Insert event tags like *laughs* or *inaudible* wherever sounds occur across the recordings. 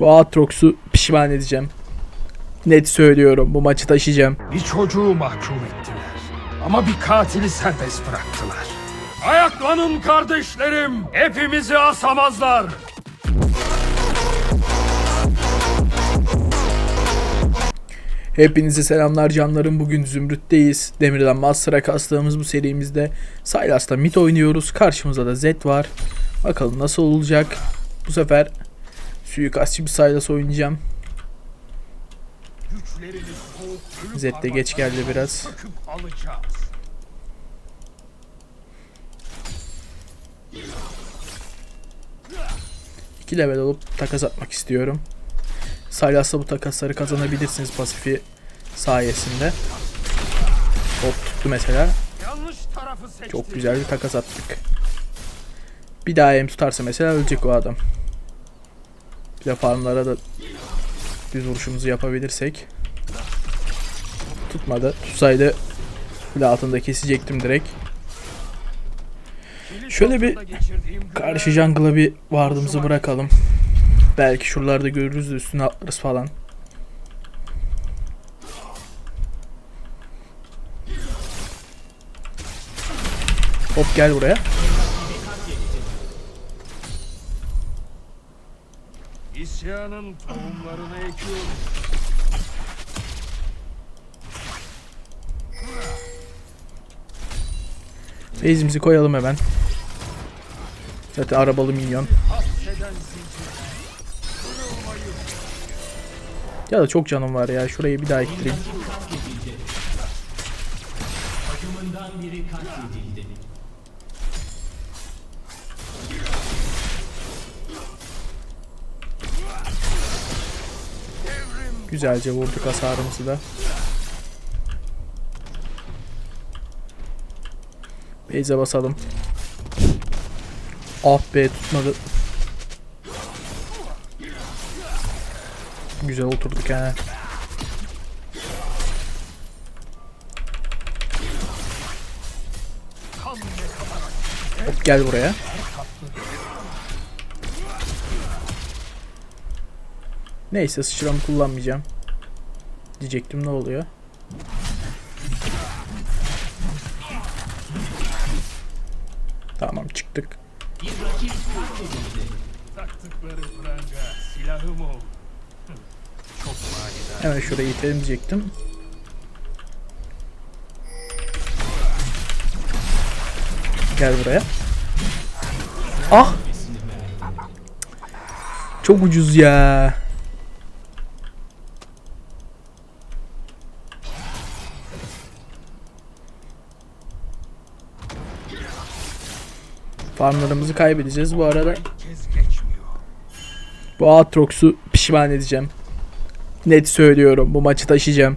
Bu Aatrox'u pişman edeceğim. Net söylüyorum bu maçı taşıyacağım. Bir çocuğu mahkum ettiler. Ama bir katili serbest bıraktılar. Ayaklanın kardeşlerim. Hepimizi asamazlar. Hepinize selamlar canlarım. Bugün Zümrüt'teyiz. Demirden Master'a kastığımız bu serimizde Sylas'ta mid oynuyoruz. Karşımızda da Zed var. Bakalım nasıl olacak. Bu sefer suikastçı bir Sylas oynayacağım. Zed de geç geldi biraz. İki level olup takas atmak istiyorum. Sylas'la bu takasları kazanabilirsiniz pasifi sayesinde. Hop tuttu mesela. Çok güzel bir takas attık. Bir daha em tutarsa mesela ölecek o adam. Bir de farmlara da düz vuruşumuzu yapabilirsek. Tutmadı. Tutsaydı bile altında kesecektim direkt. Şöyle bir Karşı jungle'a bir vardığımızı bırakalım. Belki şuralarda görürüz de üstüne atlarız falan. Hop gel buraya. İsyanın tohumlarını ekiyoruz. Base'imizi koyalım hemen. Zaten arabalı minyon. Ya da çok canım var ya. Şurayı bir daha ittireyim. Güzelce vurduk hasarımızı da. Base'e basalım. Ah be tutmadı. Güzel oturduk kadar Hop gel buraya. Neyse sıçramı kullanmayacağım. Diyecektim ne oluyor? Tamam çıktık. Hemen şurayı itelim diyecektim. Gel buraya. Ah! Çok ucuz ya. Farmlarımızı kaybedeceğiz bu arada. Bu Aatrox'u pişman edeceğim. Net söylüyorum. Bu maçı taşıyacağım.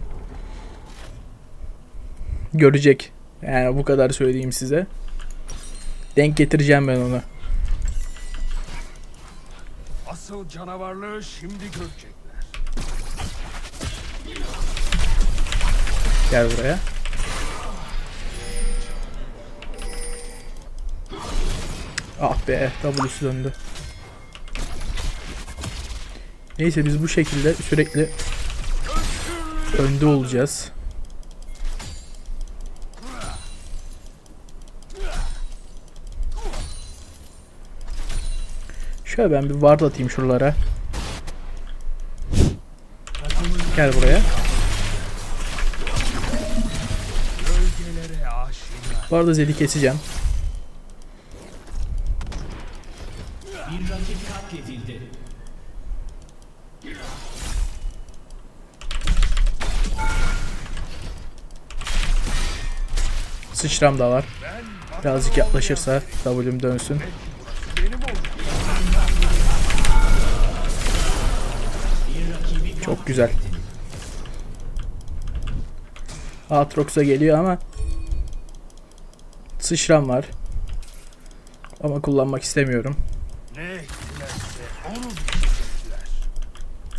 Görecek. Yani bu kadar söyleyeyim size. Denk getireceğim ben onu. Asıl canavarlığı şimdi görecekler. Gel buraya. Ah be W'su döndü. Neyse biz bu şekilde sürekli önde olacağız. Şöyle ben bir ward atayım şuralara. Gel buraya. Bu arada Zed'i keseceğim. Sıçram da var. Birazcık yaklaşırsa W'm dönsün. Çok güzel. Aatrox'a geliyor ama sıçram var. Ama kullanmak istemiyorum.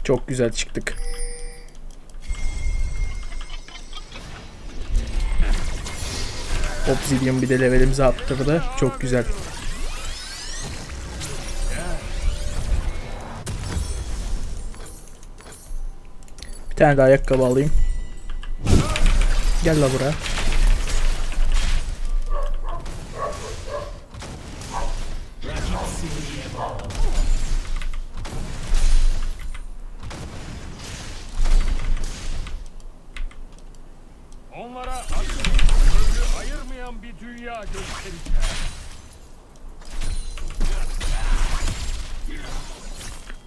Çok güzel çıktık. Obsidian bir de levelimizi arttırdı. Çok güzel. Bir tane de ayakkabı alayım. Gel la buraya. Bir dünya göstereceğim.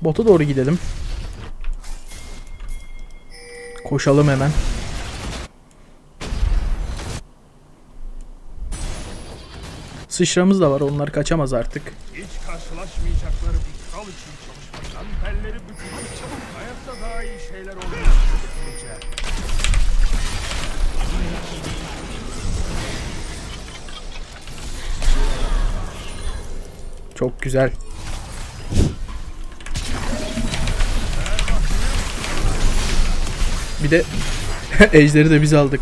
Bota doğru gidelim. Koşalım hemen. Sıçramız da var. Onlar kaçamaz artık. Hiç karşılaşmayacakları bir kral için çalışmaktan belleri bükülmüş. Hayatta daha iyi şeyler olmayı Çok güzel. Bir de *laughs* ejderi de biz aldık.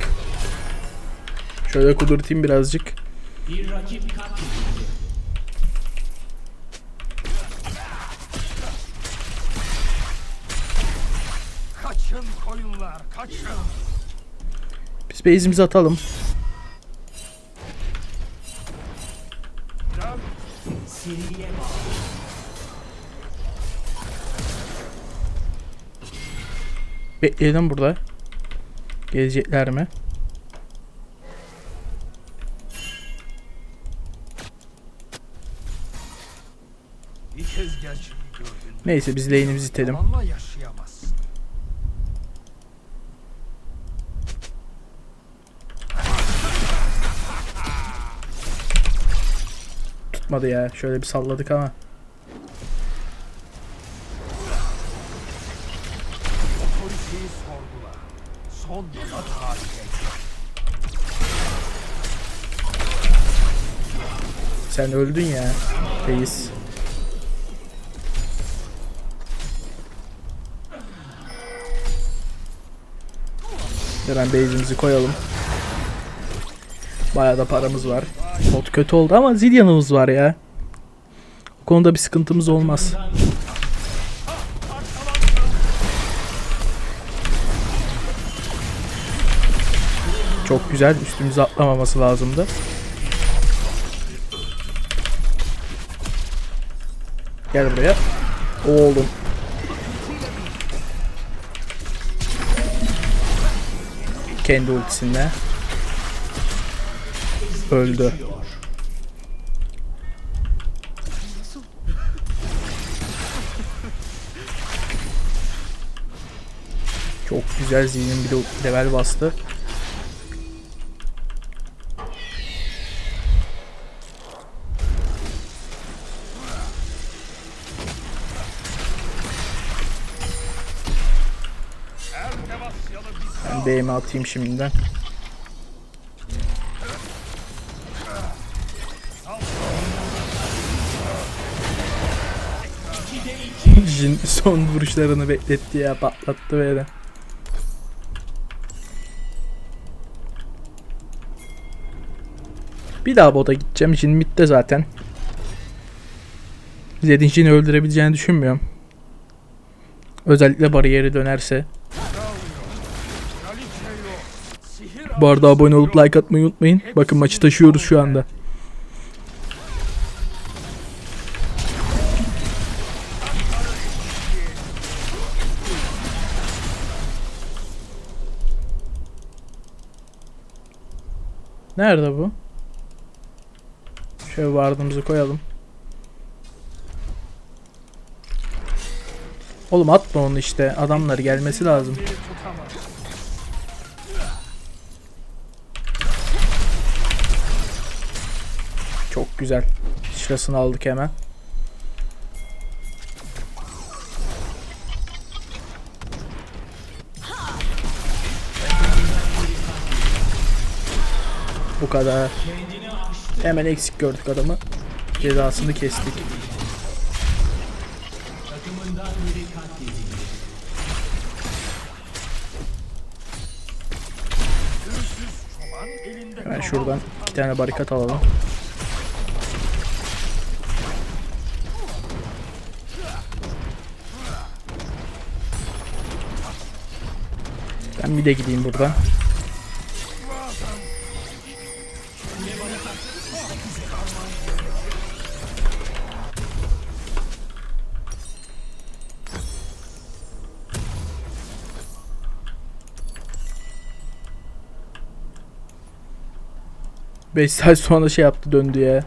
Şöyle kudurtayım birazcık. Kaçın koyunlar, kaçın. Biz base'imizi atalım. Bekleyelim burada. Gelecekler mi? Neyse biz lane'imizi itelim. Tutmadı ya. Şöyle bir salladık ama. Sen öldün ya. Reis. Hemen base'imizi koyalım. Bayağı da paramız var. Bot kötü oldu ama Zillion'ımız var ya. O konuda bir sıkıntımız olmaz. Çok güzel. Üstümüze atlamaması lazımdı. Gel buraya. Oğlum. Kendi ultisinde. Öldü. Çok güzel zihnin bir de level bastı. Ben BM'i atayım şimdiden. Jin son vuruşlarını bekletti ya patlattı böyle. Bir daha bota gideceğim. Jin midde zaten. Zed'in Jin'i öldürebileceğini düşünmüyorum. Özellikle bariyeri dönerse. Bu arada abone olup like atmayı unutmayın. Bakın maçı taşıyoruz şu anda. Nerede bu? Şöyle vardığımızı koyalım. Oğlum atma onu işte. Adamlar gelmesi lazım. Çok güzel. Şurasını aldık hemen. Kadar. Hemen eksik gördük adamı. Cezasını kestik. Hemen şuradan iki tane barikat alalım. Ben bir de gideyim buradan. Beş saat sonra şey yaptı döndü ya.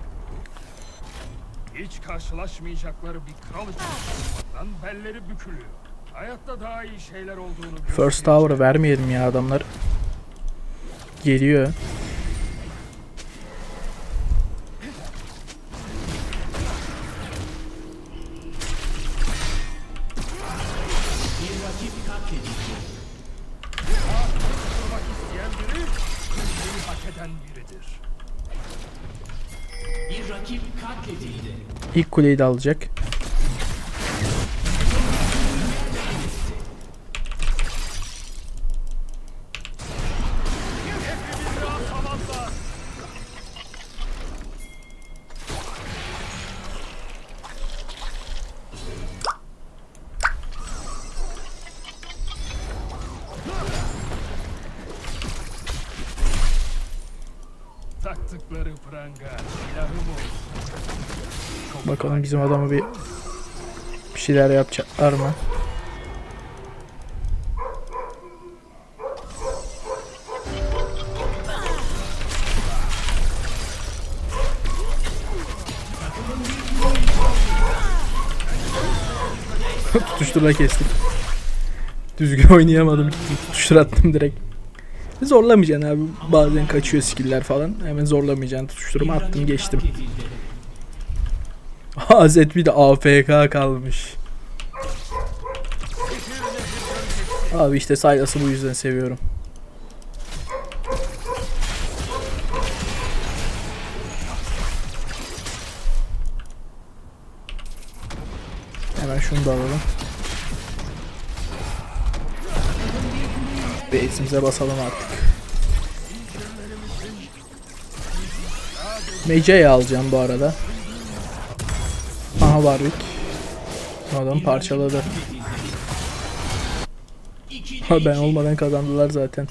Hiç karşılaşmayacakları bir kral için olmaktan belleri bükülüyor. Hayatta daha iyi şeyler olduğunu First Tower'ı vermeyelim ya adamlar. Geliyor. hak eden biridir. İlk kuleyi de alacak. Taktıkları pranga, silahım. Çok Bakalım bizim adamı bir bir şeyler yapacaklar mı? *laughs* Tutuşturma kestik. Düzgün oynayamadım. Tutuştur attım direkt. Zorlamayacaksın abi. Bazen kaçıyor skiller falan. Hemen zorlamayacaksın. Tutuşturma attım geçtim. *laughs* Hazret bir de AFK kalmış. Abi işte Sylas'ı bu yüzden seviyorum. Hemen şunu da alalım. Base'imize basalım artık. Mage'yi alacağım bu arada. Aha Warwick. Adam parçaladı. Ha ben olmadan kazandılar zaten.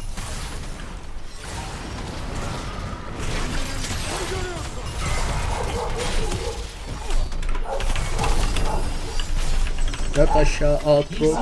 Yat aşağı Aatrox.